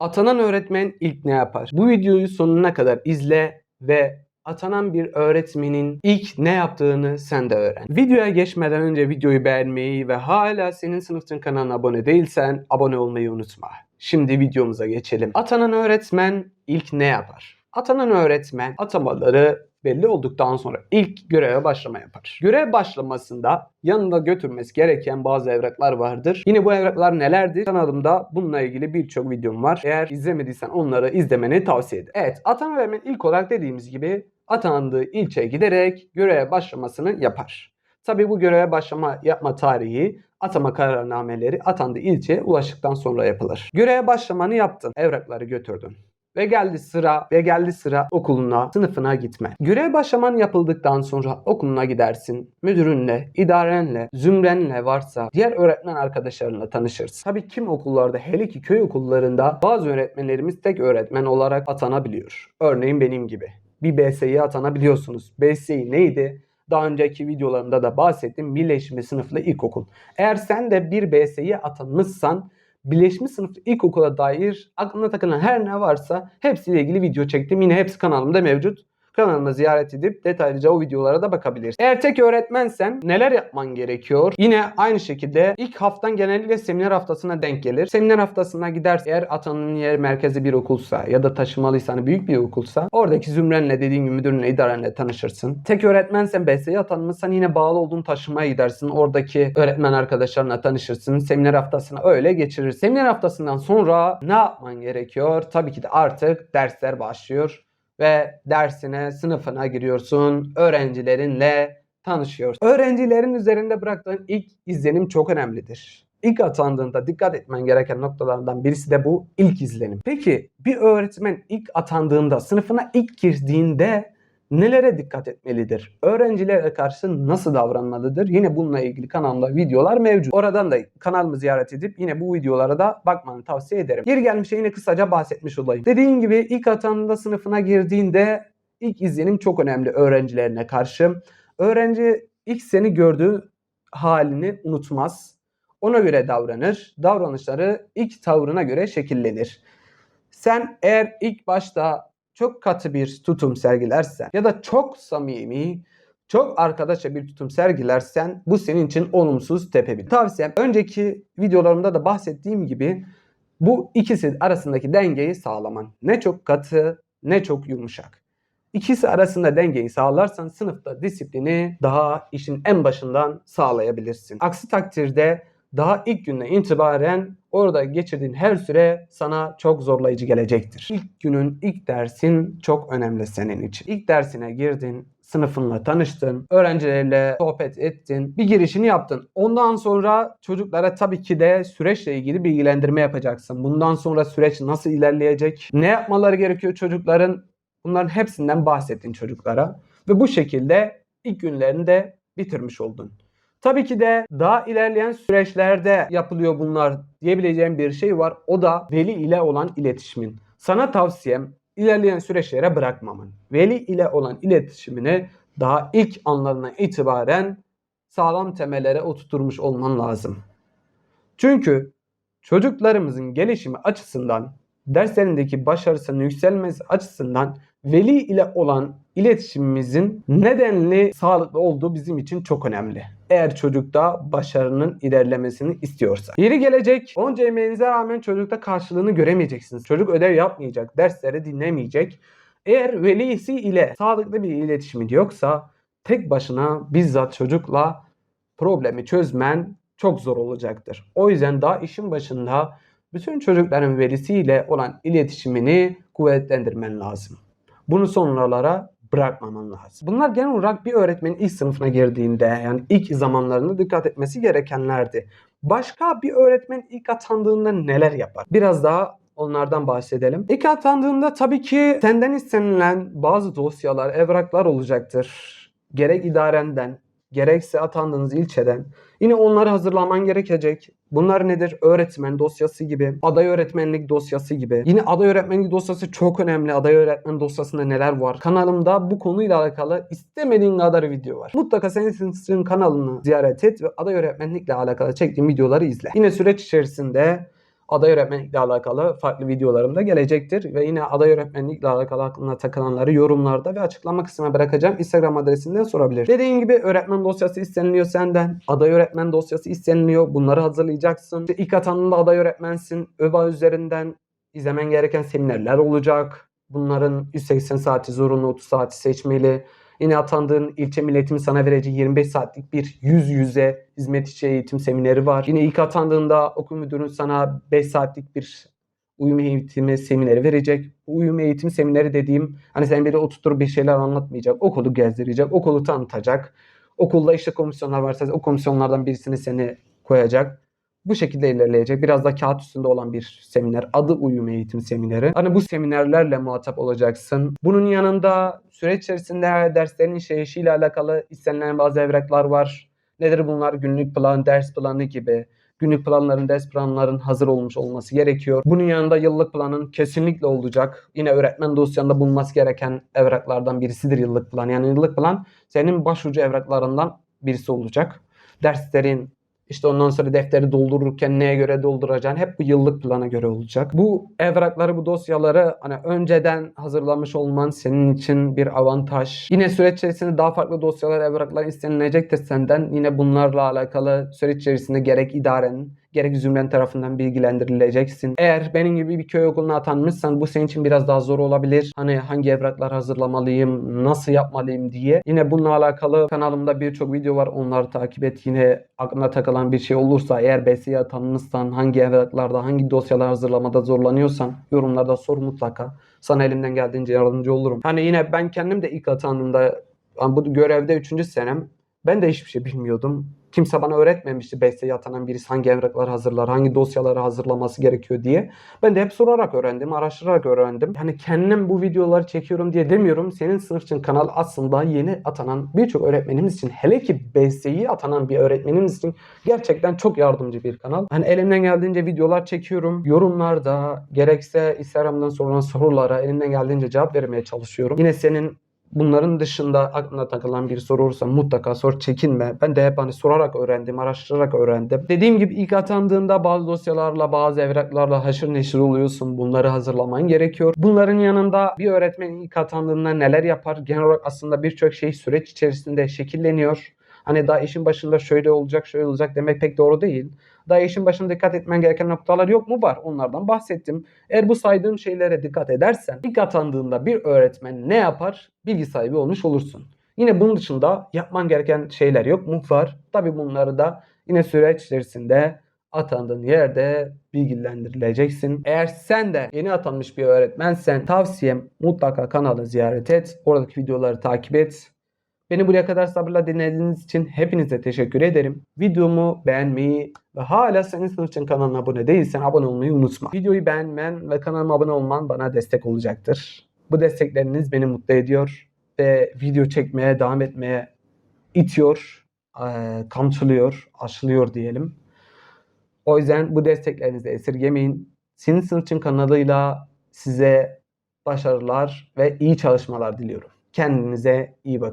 Atanan öğretmen ilk ne yapar? Bu videoyu sonuna kadar izle ve atanan bir öğretmenin ilk ne yaptığını sen de öğren. Videoya geçmeden önce videoyu beğenmeyi ve hala senin sınıfın kanalına abone değilsen abone olmayı unutma. Şimdi videomuza geçelim. Atanan öğretmen ilk ne yapar? Atanan öğretmen atamaları belli olduktan sonra ilk göreve başlama yapar. Görev başlamasında yanında götürmesi gereken bazı evraklar vardır. Yine bu evraklar nelerdir? Kanalımda bununla ilgili birçok videom var. Eğer izlemediysen onları izlemeni tavsiye ederim. Evet, atama vermen ilk olarak dediğimiz gibi atandığı ilçeye giderek göreve başlamasını yapar. Tabi bu göreve başlama yapma tarihi atama kararnameleri atandığı ilçeye ulaştıktan sonra yapılır. Göreve başlamanı yaptın, evrakları götürdün. Ve geldi sıra ve geldi sıra okuluna, sınıfına gitme. Görev başlaman yapıldıktan sonra okuluna gidersin. Müdürünle, idarenle, zümrenle varsa diğer öğretmen arkadaşlarınla tanışırsın. Tabii kim okullarda hele ki köy okullarında bazı öğretmenlerimiz tek öğretmen olarak atanabiliyor. Örneğin benim gibi. Bir BS'ye atanabiliyorsunuz. BS'i neydi? Daha önceki videolarımda da bahsettim. Birleşme sınıflı ilkokul. Eğer sen de bir BS'ye atanmışsan Birleşmiş sınıflı ilkokula dair aklına takılan her ne varsa hepsiyle ilgili video çektim. Yine hepsi kanalımda mevcut. Kanalıma ziyaret edip detaylıca o videolara da bakabilirsin. Eğer tek öğretmensen neler yapman gerekiyor? Yine aynı şekilde ilk haftan genellikle seminer haftasına denk gelir. Seminer haftasına gidersen eğer atanın yer merkezi bir okulsa ya da taşımalıysan büyük bir okulsa oradaki zümrenle dediğim gibi müdürünle idarenle tanışırsın. Tek öğretmensen BS'ye atanmışsan yine bağlı olduğun taşımaya gidersin. Oradaki öğretmen arkadaşlarına tanışırsın. Seminer haftasına öyle geçirir. Seminer haftasından sonra ne yapman gerekiyor? Tabii ki de artık dersler başlıyor ve dersine, sınıfına giriyorsun. Öğrencilerinle tanışıyorsun. Öğrencilerin üzerinde bıraktığın ilk izlenim çok önemlidir. İlk atandığında dikkat etmen gereken noktalardan birisi de bu ilk izlenim. Peki bir öğretmen ilk atandığında, sınıfına ilk girdiğinde nelere dikkat etmelidir? Öğrencilere karşı nasıl davranmalıdır? Yine bununla ilgili kanalımda videolar mevcut. Oradan da kanalımı ziyaret edip yine bu videolara da bakmanı tavsiye ederim. Geri gelmişe yine kısaca bahsetmiş olayım. Dediğim gibi ilk atandığında sınıfına girdiğinde ilk izlenim çok önemli öğrencilerine karşı. Öğrenci ilk seni gördüğü halini unutmaz. Ona göre davranır. Davranışları ilk tavrına göre şekillenir. Sen eğer ilk başta çok katı bir tutum sergilersen ya da çok samimi, çok arkadaşça bir tutum sergilersen bu senin için olumsuz tepebilir. Tavsiyem önceki videolarımda da bahsettiğim gibi bu ikisi arasındaki dengeyi sağlaman. Ne çok katı ne çok yumuşak. İkisi arasında dengeyi sağlarsan sınıfta disiplini daha işin en başından sağlayabilirsin. Aksi takdirde daha ilk günden itibaren orada geçirdiğin her süre sana çok zorlayıcı gelecektir. İlk günün, ilk dersin çok önemli senin için. İlk dersine girdin, sınıfınla tanıştın, öğrencilerle sohbet ettin, bir girişini yaptın. Ondan sonra çocuklara tabii ki de süreçle ilgili bilgilendirme yapacaksın. Bundan sonra süreç nasıl ilerleyecek? Ne yapmaları gerekiyor çocukların? Bunların hepsinden bahsettin çocuklara. Ve bu şekilde ilk günlerini de bitirmiş oldun. Tabii ki de daha ilerleyen süreçlerde yapılıyor bunlar diyebileceğim bir şey var. O da veli ile olan iletişimin. Sana tavsiyem ilerleyen süreçlere bırakmaman. Veli ile olan iletişimini daha ilk anlarına itibaren sağlam temellere oturtmuş olman lazım. Çünkü çocuklarımızın gelişimi açısından, derslerindeki başarısının yükselmesi açısından veli ile olan iletişimimizin nedenli sağlıklı olduğu bizim için çok önemli. Eğer çocukta başarının ilerlemesini istiyorsa. Yeri gelecek onca emeğinize rağmen çocukta karşılığını göremeyeceksiniz. Çocuk ödev yapmayacak, dersleri dinlemeyecek. Eğer velisi ile sağlıklı bir iletişimin yoksa tek başına bizzat çocukla problemi çözmen çok zor olacaktır. O yüzden daha işin başında bütün çocukların velisiyle olan iletişimini kuvvetlendirmen lazım. Bunu sonralara bırakmaman lazım. Bunlar genel olarak bir öğretmenin ilk sınıfına girdiğinde yani ilk zamanlarında dikkat etmesi gerekenlerdi. Başka bir öğretmen ilk atandığında neler yapar? Biraz daha onlardan bahsedelim. İlk atandığında tabii ki senden istenilen bazı dosyalar, evraklar olacaktır. Gerek idarenden, gerekse atandığınız ilçeden yine onları hazırlaman gerekecek. Bunlar nedir? Öğretmen dosyası gibi, aday öğretmenlik dosyası gibi. Yine aday öğretmenlik dosyası çok önemli. Aday öğretmen dosyasında neler var? Kanalımda bu konuyla alakalı istemediğin kadar video var. Mutlaka senin kanalını ziyaret et ve aday öğretmenlikle alakalı çektiğim videoları izle. Yine süreç içerisinde aday öğretmenlikle alakalı farklı videolarım da gelecektir. Ve yine aday öğretmenlikle alakalı aklına takılanları yorumlarda ve açıklama kısmına bırakacağım. Instagram adresinden sorabilir. Dediğim gibi öğretmen dosyası isteniliyor senden. Aday öğretmen dosyası isteniliyor. Bunları hazırlayacaksın. İşte ilk atanında aday öğretmensin. ÖBA üzerinden izlemen gereken seminerler olacak. Bunların 180 saati zorunlu, 30 saati seçmeli. Yine atandığın ilçe milletimi sana vereceği 25 saatlik bir yüz yüze hizmet içi eğitim semineri var. Yine ilk atandığında okul müdürün sana 5 saatlik bir uyum eğitimi semineri verecek. Bu uyum eğitim semineri dediğim hani sen böyle oturtup bir şeyler anlatmayacak. Okulu gezdirecek, okulu tanıtacak. Okulda işte komisyonlar varsa o komisyonlardan birisini seni koyacak. Bu şekilde ilerleyecek. Biraz da kağıt üstünde olan bir seminer. Adı uyum eğitim semineri. Hani bu seminerlerle muhatap olacaksın. Bunun yanında süreç içerisinde derslerin işleyişiyle alakalı istenilen bazı evraklar var. Nedir bunlar? Günlük plan, ders planı gibi. Günlük planların, ders planların hazır olmuş olması gerekiyor. Bunun yanında yıllık planın kesinlikle olacak. Yine öğretmen dosyanda bulunması gereken evraklardan birisidir yıllık plan. Yani yıllık plan senin başucu evraklarından birisi olacak. Derslerin, işte ondan sonra defteri doldururken neye göre dolduracağın hep bu yıllık plana göre olacak. Bu evrakları, bu dosyaları hani önceden hazırlamış olman senin için bir avantaj. Yine süreç içerisinde daha farklı dosyalar, evraklar istenilecektir senden. Yine bunlarla alakalı süreç içerisinde gerek idarenin, gerek zümren tarafından bilgilendirileceksin. Eğer benim gibi bir köy okuluna atanmışsan bu senin için biraz daha zor olabilir. Hani hangi evraklar hazırlamalıyım, nasıl yapmalıyım diye. Yine bununla alakalı kanalımda birçok video var. Onları takip et. Yine aklına takılan bir şey olursa eğer BS'ye atanmışsan hangi evraklarda, hangi dosyalar hazırlamada zorlanıyorsan yorumlarda sor mutlaka. Sana elimden geldiğince yardımcı olurum. Hani yine ben kendim de ilk atandığımda bu görevde 3. senem ben de hiçbir şey bilmiyordum. Kimse bana öğretmemişti BS'ye atanan birisi hangi evraklar hazırlar, hangi dosyaları hazırlaması gerekiyor diye. Ben de hep sorarak öğrendim, araştırarak öğrendim. Hani kendim bu videoları çekiyorum diye demiyorum. Senin sınıf için kanal aslında yeni atanan birçok öğretmenimiz için hele ki BS'yi atanan bir öğretmenimiz için gerçekten çok yardımcı bir kanal. Hani elimden geldiğince videolar çekiyorum. Yorumlarda gerekse Instagram'dan sorulan sorulara elimden geldiğince cevap vermeye çalışıyorum. Yine senin Bunların dışında aklına takılan bir soru olursa mutlaka sor çekinme. Ben de hep hani sorarak öğrendim, araştırarak öğrendim. Dediğim gibi ilk atandığında bazı dosyalarla, bazı evraklarla haşır neşir oluyorsun. Bunları hazırlaman gerekiyor. Bunların yanında bir öğretmen ilk atandığında neler yapar? Genel olarak aslında birçok şey süreç içerisinde şekilleniyor. Hani daha işin başında şöyle olacak, şöyle olacak demek pek doğru değil. Daha işin başında dikkat etmen gereken noktalar yok mu? Var. Onlardan bahsettim. Eğer bu saydığım şeylere dikkat edersen ilk atandığında bir öğretmen ne yapar? Bilgi sahibi olmuş olursun. Yine bunun dışında yapman gereken şeyler yok mu? Var. Tabi bunları da yine süreç içerisinde atandığın yerde bilgilendirileceksin. Eğer sen de yeni atanmış bir öğretmensen tavsiyem mutlaka kanalı ziyaret et. Oradaki videoları takip et. Beni buraya kadar sabırla dinlediğiniz için hepinize teşekkür ederim. Videomu beğenmeyi ve hala senin sınıf için kanalına abone değilsen abone olmayı unutma. Videoyu beğenmen ve kanalıma abone olman bana destek olacaktır. Bu destekleriniz beni mutlu ediyor ve video çekmeye devam etmeye itiyor, kamçılıyor, aşılıyor diyelim. O yüzden bu desteklerinizi esirgemeyin. Senin sınıf için kanalıyla size başarılar ve iyi çalışmalar diliyorum. Kendinize iyi bakın.